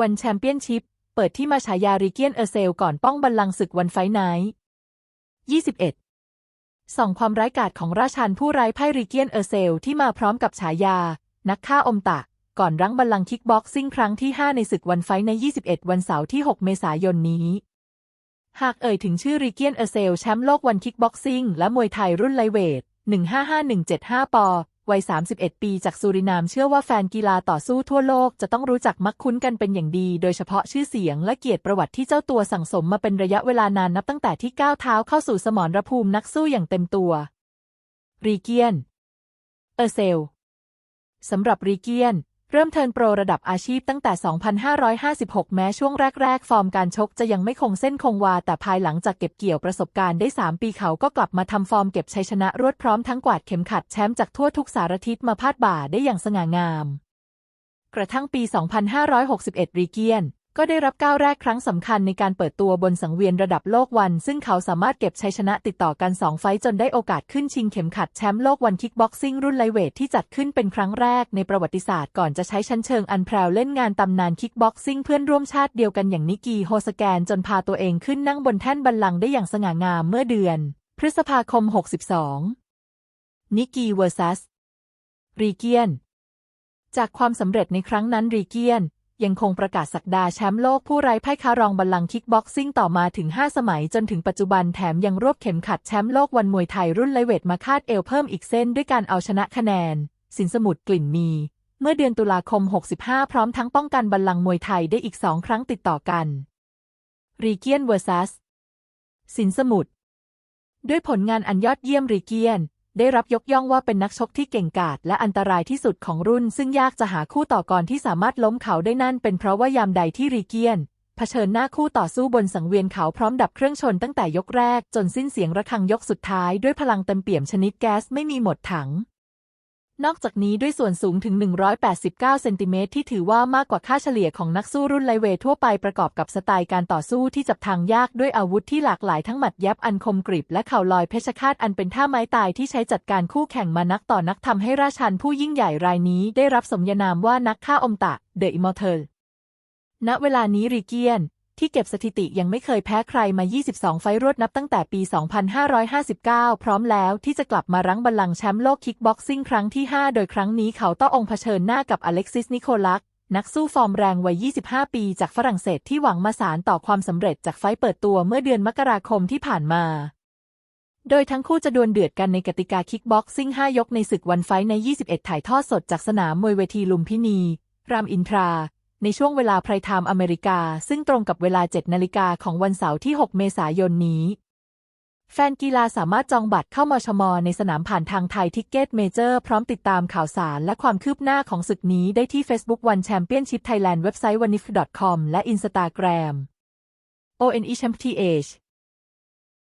วันแชมเปี้ยนชิพ เปิดที่มาฉายาริเกียนเออร์เซลก่อนป้องบัลลังก์ศึกวันไฟไนท์21ส่องความร้ายกาจของราชันผู้ไร้ไพ่ริเกียนเออร์เซลที่มาพร้อมกับฉายา นักฆ่าอมตะ ก่อนรั้งบัลลังก์คิกบ็อกซิ่งครั้งที่ 5 ในศึกวันไฟท์ใน 21 วันเสาร์ที่ 6 เมษายนนี้ หากเอ่ยถึงชื่อริเกียนเออร์เซลแชมป์โลกวันคิกบ็อกซิ่งและมวยไทยรุ่นไลท์เวท 155175 ปอ วัย 31 ปีจากสุรินามเชื่อว่าแฟนกีฬาต่อสู้ทั่วโลกจะต้องรู้จักมักคุ้นกันเป็นอย่างดี โดยเฉพาะชื่อเสียงและเกียรติประวัติที่เจ้าตัวสั่งสมมาเป็นระยะเวลานานนับตั้งแต่ที่ก้าวเท้าเข้าสู่สมรภูมินักสู้อย่างเต็มตัว รีเกียน เออเซลสำหรับรีเกียน เริ่มเทิร์นโปรระดับอาชีพตั้งแต่ 2556 แม้ช่วงแรก ๆ ฟอร์มการชกจะยังไม่คงเส้นคงวา แต่ภายหลังจากเก็บเกี่ยวประสบการณ์ได้ 3 ปีเขาก็กลับมาทำฟอร์มเก็บชัยชนะรวดพร้อมทั้งกวาดเข็มขัดแชมป์จากทั่วทุกสารทิศมาพาดบ่าได้อย่างสง่างาม กระทั่งปี 2561 รีเกียน ก็ได้รับก้าวแรกครั้งสำคัญในการเปิดตัวบนสังเวียนระดับโลกวัน ซึ่งเขาสามารถเก็บชัยชนะติดต่อกัน 2 ไฟจนได้โอกาสขึ้นชิงเข็มขัดแชมป์โลกวันคิกบ็อกซิ่งรุ่นไลเวทที่จัดขึ้นเป็นครั้งแรกในประวัติศาสตร์ก่อนจะใช้ชั้นเชิงอันแพรวเล่นงานตำนานคิกบ็อกซิ่งเพื่อนร่วมชาติเดียวกันอย่างนิกีโฮสแกนจนพาตัวเองขึ้นนั่งบนแท่นบัลลังก์ได้อย่างสง่างามเมื่อเดือน พฤษภาคม 62 นิกีเวอร์ซัสรีเกียน จากความสำเร็จในครั้งนั้นรีเกียน ยังคงประกาศสักดาแชมป์โลกผู้ไร้พ่ายคารองบัลลังก์คิกบ็อกซิ่งต่อมาถึง 5 สมัยจนถึงปัจจุบันแถมยังรวบเข็มขัดแชมป์โลกวันมวยไทยรุ่นไลเวทมาคาดเอวเพิ่มอีกเส้นด้วยการเอาชนะคะแนน สินสมุทรกลิ่นมี เมื่อเดือนตุลาคม 65 พร้อมทั้งป้องกันบัลลังก์มวยไทยได้อีกสองครั้งติดต่อกันรีเกียนเวอร์ซัสสินสมุทรด้วยผลงานอันยอดเยี่ยมรีเกียน ได้รับยกย่องว่าเป็นนักชกที่เก่งกาจและอันตรายที่สุดของรุ่น ซึ่งยากจะหาคู่ต่อกรที่สามารถล้มเขาได้นั่น เป็นเพราะว่ายามใดที่รีเกียนเผชิญหน้าคู่ต่อสู้บนสังเวียนเขาพร้อมดับเครื่องชนตั้งแต่ยกแรก จนสิ้นเสียงระฆังยกสุดท้ายด้วยพลังเต็มเปี่ยมชนิดแก๊สไม่มีหมดถัง นอกจากนี้ด้วยส่วนสูงถึง 189 เซนติเมตรที่ถือว่ามากกว่าค่าเฉลี่ยของนักสู้รุ่นไลเวททั่วไปประกอบกับสไตล์การต่อสู้ที่จับทางยากด้วยอาวุธที่หลากหลายทั้งหมัดยับอันคมกริบและเข่าลอยเพชฌฆาตอันเป็นท่าไม้ตายที่ใช้จัดการคู่แข่งมานักต่อนักทำให้ราชันผู้ยิ่งใหญ่รายนี้ได้รับสมญานามว่านักฆ่าอมตะเดอะอิมมอร์เทลณเวลานี้รีเกียน ที่เก็บสถิติยังไม่เคยแพ้ใครมา 22 ไฟต์รวดนับตั้งแต่ปี 2559 พร้อมแล้วที่จะกลับมารั้งบัลลังก์แชมป์โลกคิกบ็อกซิ่งครั้งที่ 5 โดยครั้งนี้เขาต้ององค์เผชิญหน้ากับอเล็กซิสนิโคลัก นักสู้ฟอร์มแรงวัย 25 ปีจากฝรั่งเศสที่หวังมาสารต่อความสำเร็จจากไฟต์เปิดตัวเมื่อเดือนมกราคมที่ผ่านมา โดยทั้งคู่จะดวลเดือดกันในกติกาคิกบ็อกซิ่ง 5 ยกในศึกวันไฟใน 21 ถ่ายทอดสดจากสนามมวยเวทีลุมพินี รามอินทรา ในช่วงเวลาไพรไทม์อเมริกา ซึ่งตรงกับเวลา 7 นาฬิกาของวันเสาร์ที่ 6 เมษายนนี้ แฟนกีฬาสามารถจองบัตรเข้ามชม ในสนามผ่านทางไทยทิกเก็ตเมเจอร์พร้อมติดตามข่าวสารและความคืบหน้าของศึกนี้ได้ที่ Facebook วันแชมเปี้ยนชิพไทยแลนด์เว็บไซต์ wanif.com และ Instagram ONE Champ TH